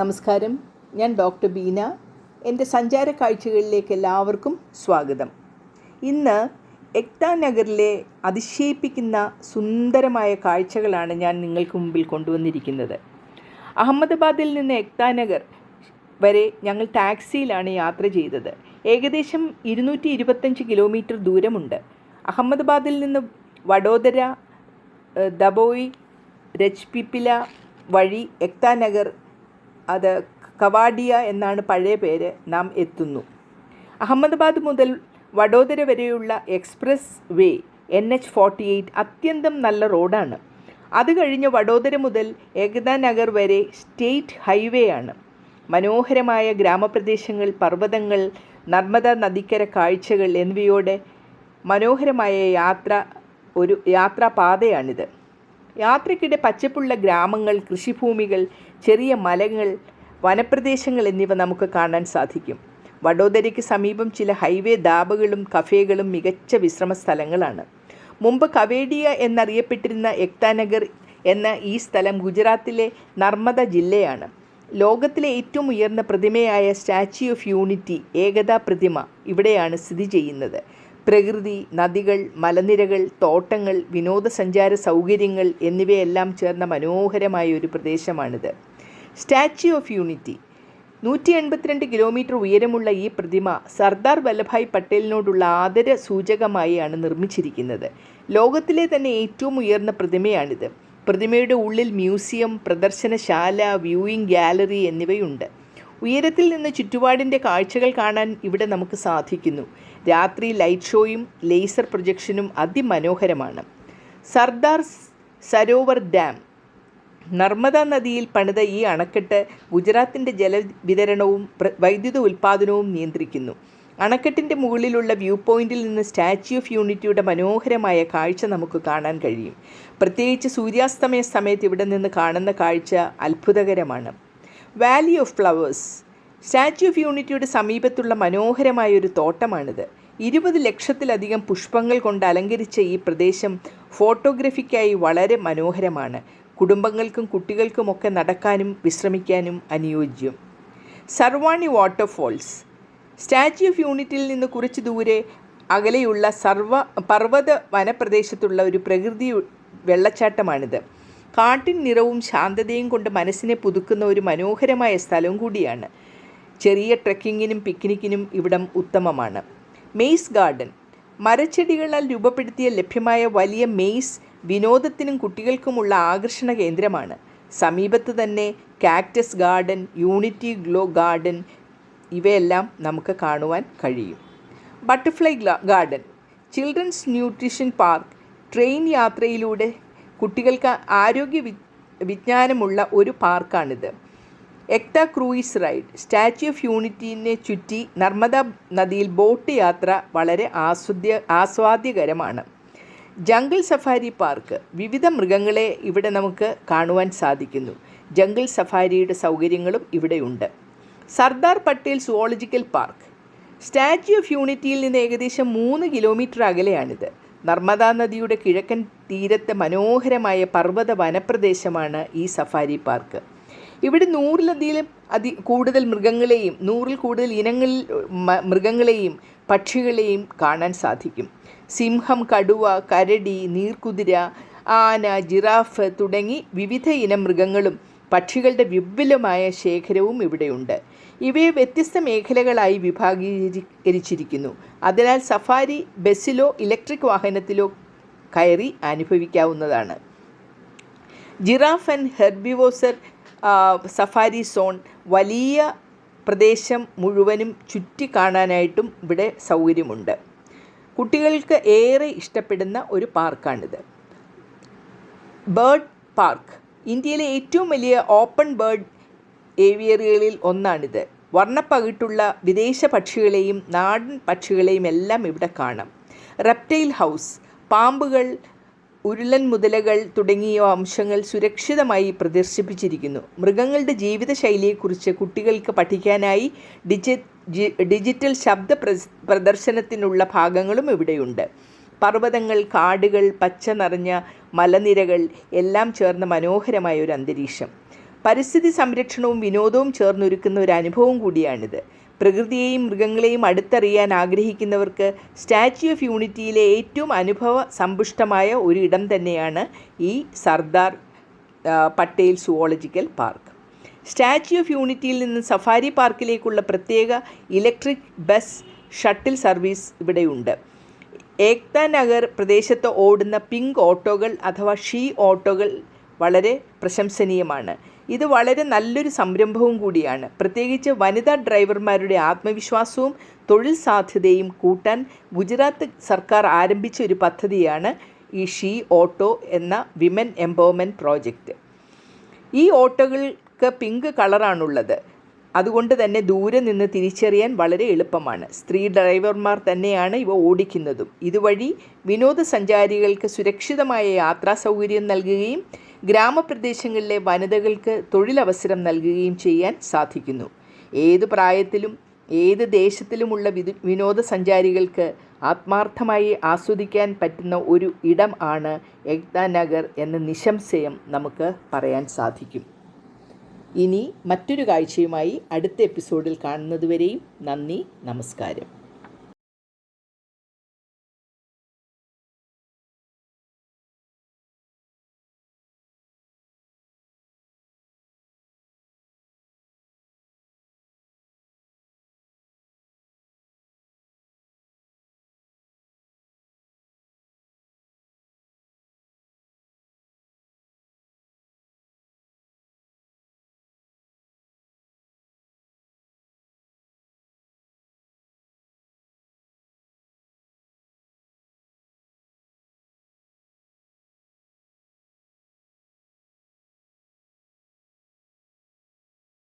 നമസ്കാരം. ഞാൻ ഡോക്ടർ ബീന. എന്റെ സഞ്ചാര കാഴ്ചകളിലേക്ക് എല്ലാവർക്കും സ്വാഗതം. ഇന്ന് എക്താ നഗറിലെ അതിശയിപ്പിക്കുന്ന സുന്ദരമായ കാഴ്ചകളാണ് ഞാൻ നിങ്ങൾക്ക് മുമ്പിൽ കൊണ്ടുവന്നിരിക്കുന്നത്. അഹമ്മദാബാദിൽ നിന്ന് എക്താ നഗർ വരെ ഞങ്ങൾ ടാക്സിയിലാണ് യാത്ര ചെയ്തത്. ഏകദേശം ഇരുന്നൂറ്റി ഇരുപത്തഞ്ച് കിലോമീറ്റർ ദൂരമുണ്ട്. അഹമ്മദാബാദിൽ നിന്ന് വഡോദര ദബോയ് രജ്പിപ്പില വഴി എക്താ നഗർ അത് കവാഡിയ എന്നാണ് പഴയ പേര് നാം എത്തുന്നു. അഹമ്മദാബാദ് മുതൽ വഡോദര വരെയുള്ള expressway N H forty eight അത്യന്തം നല്ല റോഡാണ്. അത് കഴിഞ്ഞ് വഡോദര മുതൽ ഏകതാ നഗർ വരെ സ്റ്റേറ്റ് ഹൈവേ ആണ്. മനോഹരമായ ഗ്രാമപ്രദേശങ്ങൾ പർവതങ്ങൾ നർമ്മദ നദിക്കര കാഴ്ചകൾ എന്നിവയോടെ മനോഹരമായ യാത്ര ഒരു യാത്രാപാതയാണിത്. യാത്രയ്ക്കിടെ പച്ചപ്പുള്ള ഗ്രാമങ്ങൾ കൃഷിഭൂമികൾ ചെറിയ മലകൾ വനപ്രദേശങ്ങൾ എന്നിവ നമുക്ക് കാണാൻ സാധിക്കും. വഡോദരയ്ക്ക് സമീപം ചില ഹൈവേ ദാബകളും കഫേകളും മികച്ച വിശ്രമ സ്ഥലങ്ങളാണ് മുമ്പ് കവേഡിയ എന്നറിയപ്പെട്ടിരുന്ന എക്താനഗർ എന്ന ഈ സ്ഥലം ഗുജറാത്തിലെ നർമ്മദ ജില്ലയാണ്. ലോകത്തിലെ ഏറ്റവും ഉയർന്ന പ്രതിമയായ സ്റ്റാച്യു ഓഫ് യൂണിറ്റി ഏകതാ പ്രതിമ ഇവിടെയാണ് സ്ഥിതി ചെയ്യുന്നത്. പ്രകൃതി നദികൾ മലനിരകൾ തോട്ടങ്ങൾ വിനോദസഞ്ചാര സൗകര്യങ്ങൾ എന്നിവയെല്ലാം ചേർന്ന മനോഹരമായ ഒരു പ്രദേശമാണിത്. Statue of unity. നൂറ്റി എൺപത്തിരണ്ട് കിലോമീറ്റർ ഉയരമുള്ള ഈ പ്രതിമ സർദാർ വല്ലഭായ് പട്ടേലിനോടുള്ള ആദര സൂചകമായാണ് നിർമ്മിച്ചിരിക്കുന്നത്. ലോകത്തിലെ തന്നെ ഏറ്റവും ഉയർന്ന പ്രതിമയാണിത്. പ്രതിമയുടെ ഉള്ളിൽ മ്യൂസിയം പ്രദർശനശാല വ്യൂയിംഗ് ഗാലറി എന്നിവയുണ്ട്. ഉയരത്തിൽ നിന്ന് ചുറ്റുപാടിന്റെ കാഴ്ചകൾ കാണാൻ ഇവിടെ നമുക്ക് സാധിക്കുന്നു. രാത്രി ലൈറ്റ് ഷോയും ലേസർ പ്രൊജക്ഷനും അതിമനോഹരമാണ്. സർദാർ സരോവർ ഡാം. നർമ്മദ നദിയിൽ പണിത ഈ അണക്കെട്ട് ഗുജറാത്തിന്റെ ജലവിതരണവും വൈദ്യുത ഉൽപ്പാദനവും നിയന്ത്രിക്കുന്നു. അണക്കെട്ടിന്റെ മുകളിലുള്ള വ്യൂ പോയിന്റിൽ നിന്ന് സ്റ്റാച്യു ഓഫ് യൂണിറ്റിയുടെ മനോഹരമായ കാഴ്ച നമുക്ക് കാണാൻ കഴിയും. പ്രത്യേകിച്ച് സൂര്യാസ്തമയ സമയത്ത് ഇവിടെ നിന്ന് കാണുന്ന കാഴ്ച അത്ഭുതകരമാണ്. Valley of flowers statue of യൂണിറ്റിയുടെ സമീപത്തുള്ള മനോഹരമായ ഒരു തോട്ടമാണിത്. ഇരുപത് ലക്ഷത്തിലധികം പുഷ്പങ്ങൾ കൊണ്ട് അലങ്കരിച്ച ഈ പ്രദേശം ഫോട്ടോഗ്രഫിക്കായി വളരെ മനോഹരമാണ്. കുടുംബങ്ങൾക്കും കുട്ടികൾക്കുമൊക്കെ നടക്കാനും വിശ്രമിക്കാനും അനുയോജ്യം. സർവാണി വാട്ടർഫോൾസ് സ്റ്റാച്യു ഓഫ് യൂണിറ്റിൽ നിന്ന് കുറച്ച് ദൂരെ അകലെയുള്ള സർവ പർവത വനപ്രദേശത്തുള്ള ഒരു പ്രകൃതി വെള്ളച്ചാട്ടമാണിത്. കാട്ടിൻ നിറവും ശാന്തതയും കൊണ്ട് മനസ്സിനെ പുതുക്കുന്ന ഒരു മനോഹരമായ സ്ഥലവും കൂടിയാണ്. ചെറിയ ട്രെക്കിങ്ങിനും പിക്നിക്കിനും ഇവിടം ഉത്തമമാണ്. Maze garden. മരച്ചെടികളാൽ രൂപപ്പെടുത്തിയ ലഭ്യമായ വലിയ മെയ്സ് വിനോദത്തിനും കുട്ടികൾക്കുമുള്ള ആകർഷണ കേന്ദ്രമാണ്. സമീപത്ത് തന്നെ cactus garden unity glow garden ഇവയെല്ലാം നമുക്ക് കാണുവാൻ കഴിയും. Butterfly garden. Children's nutrition park train യാത്രയിലൂടെ കുട്ടികൾക്ക് ആരോഗ്യ വിജ്ഞാനമുള്ള ഒരു പാർക്കാണിത്. Ekta cruise ride statue of യൂണിറ്റിനെ ചുറ്റി നർമ്മദ നദിയിൽ ബോട്ട് യാത്ര വളരെ ആസ്വദ്യ ആസ്വാദ്യകരമാണ്. ജംഗിൾ സഫാരി പാർക്ക് വിവിധ മൃഗങ്ങളെ ഇവിടെ നമുക്ക് കാണുവാൻ സാധിക്കുന്നു. ജംഗിൾ സഫാരിയുടെ സൗകര്യങ്ങളും ഇവിടെയുണ്ട്. Sardar Patel zoological park statue of യൂണിറ്റിയിൽ നിന്ന് ഏകദേശം മൂന്ന് കിലോമീറ്റർ അകലെയാണിത്. നർമ്മദാ നദിയുടെ കിഴക്കൻ തീരത്തെ മനോഹരമായ പർവത വനപ്രദേശമാണ് ഈ സഫാരി പാർക്ക്. ഇവിടെ നൂറിലധികം അതി കൂടുതൽ മൃഗങ്ങളെയും നൂറിൽ കൂടുതൽ ഇനങ്ങളിൽ മൃഗങ്ങളെയും പക്ഷികളെയും കാണാൻ സാധിക്കും. സിംഹം കടുവ കരടി നീർക്കുതിര ആന ജിറാഫ് തുടങ്ങി വിവിധ ഇനം മൃഗങ്ങളും പക്ഷികളുടെ വിപുലമായ ശേഖരവും ഇവിടെയുണ്ട്. ഇവയെ വ്യത്യസ്ത മേഖലകളായി വിഭാഗീകരിച്ചിരിക്കുന്നു. അതിനാൽ സഫാരി ബസ്സിലോ ഇലക്ട്രിക് വാഹനത്തിലോ കയറി അനുഭവിക്കാവുന്നതാണ്. Giraffe and herbivore safari zone വലിയ പ്രദേശം മുഴുവനും ചുറ്റി കാണാനായിട്ടും ഇവിടെ സൗകര്യമുണ്ട്. കുട്ടികൾക്ക് ഏറെ ഇഷ്ടപ്പെടുന്ന ഒരു പാർക്കാണിത്. Bird park. ഇന്ത്യയിലെ ഏറ്റവും വലിയ ഓപ്പൺ ബേർഡ് ഏവിയറികളിൽ ഒന്നാണിത്. വർണപ്പകിട്ടുള്ള വിദേശ പക്ഷികളെയും നാടൻ പക്ഷികളെയും എല്ലാം ഇവിടെ കാണാം. റെപ്റ്റൈൽ ഹൗസ് പാമ്പുകൾ ഉരുളൻ മുതലകൾ തുടങ്ങിയ അംശങ്ങൾ സുരക്ഷിതമായി പ്രദർശിപ്പിച്ചിരിക്കുന്നു. മൃഗങ്ങളുടെ ജീവിതശൈലിയെക്കുറിച്ച് കുട്ടികൾക്ക് പഠിക്കാനായി ഡിജി ഡിജിറ്റൽ ശബ്ദ പ്രദർശനത്തിനുള്ള ഭാഗങ്ങളും ഇവിടെയുണ്ട്. പർവതങ്ങൾ കാടുകൾ പച്ച നിറഞ്ഞ മലനിരകൾ എല്ലാം ചേർന്ന മനോഹരമായ ഒരു അന്തരീക്ഷം. പരിസ്ഥിതി സംരക്ഷണവും വിനോദവും ചേർന്നൊരുക്കുന്ന ഒരു അനുഭവം കൂടിയാണിത്. പ്രകൃതിയെയും മൃഗങ്ങളെയും അടുത്തറിയാൻ ആഗ്രഹിക്കുന്നവർക്ക് സ്റ്റാച്യു ഓഫ് യൂണിറ്റിയിലെ ഏറ്റവും അനുഭവ സമ്പുഷ്ടമായ ഒരു ഇടം തന്നെയാണ് ഈ Sardar Patel zoological park. Statue of യൂണിറ്റിയിൽ നിന്ന് സഫാരി പാർക്കിലേക്കുള്ള പ്രത്യേക ഇലക്ട്രിക് ബസ് ഷട്ടിൽ സർവീസ് ഇവിടെയുണ്ട്. ഏക്ത നഗർ പ്രദേശത്ത് ഓടുന്ന പിങ്ക് ഓട്ടോകൾ അഥവാ ഷീ ഓട്ടോകൾ വളരെ പ്രശംസനീയമാണ്. ഇത് വളരെ നല്ലൊരു സംരംഭവും കൂടിയാണ്. പ്രത്യേകിച്ച് വനിതാ ഡ്രൈവർമാരുടെ ആത്മവിശ്വാസവും തൊഴിൽ സാധ്യതയും കൂട്ടാൻ ഗുജറാത്ത് സർക്കാർ ആരംഭിച്ച ഒരു പദ്ധതിയാണ് ഈ ഷീ ഓട്ടോ എന്ന വിമൻ എംപവർമെന്റ് പ്രോജക്റ്റ്. ഈ ഓട്ടോകൾക്ക് പിങ്ക് കളറാണുള്ളത്. അതുകൊണ്ട് തന്നെ ദൂരെ നിന്ന് തിരിച്ചറിയാൻ വളരെ എളുപ്പമാണ്. സ്ത്രീ ഡ്രൈവർമാർ തന്നെയാണ് ഇവ ഓടിക്കുന്നതും. ഇതുവഴി വിനോദസഞ്ചാരികൾക്ക് സുരക്ഷിതമായ യാത്രാ സൗകര്യം നൽകുകയും ഗ്രാമപ്രദേശങ്ങളിലെ വനിതകൾക്ക് തൊഴിലവസരം നൽകുകയും ചെയ്യാൻ സാധിക്കുന്നു. ഏത് പ്രായത്തിലും ഏത് ദേശത്തിലുമുള്ള വിദു വിനോദസഞ്ചാരികൾക്ക് ആത്മാർത്ഥമായി ആസ്വദിക്കാൻ പറ്റുന്ന ഒരു ഇടം ആണ് എഗ്ദ നഗർ എന്ന നിശംശയം നമുക്ക് പറയാൻ സാധിക്കും. ഇനി മറ്റൊരു കാഴ്ചയുമായി അടുത്ത എപ്പിസോഡിൽ കാണുന്നതുവരെയും നന്ദി നമസ്കാരം.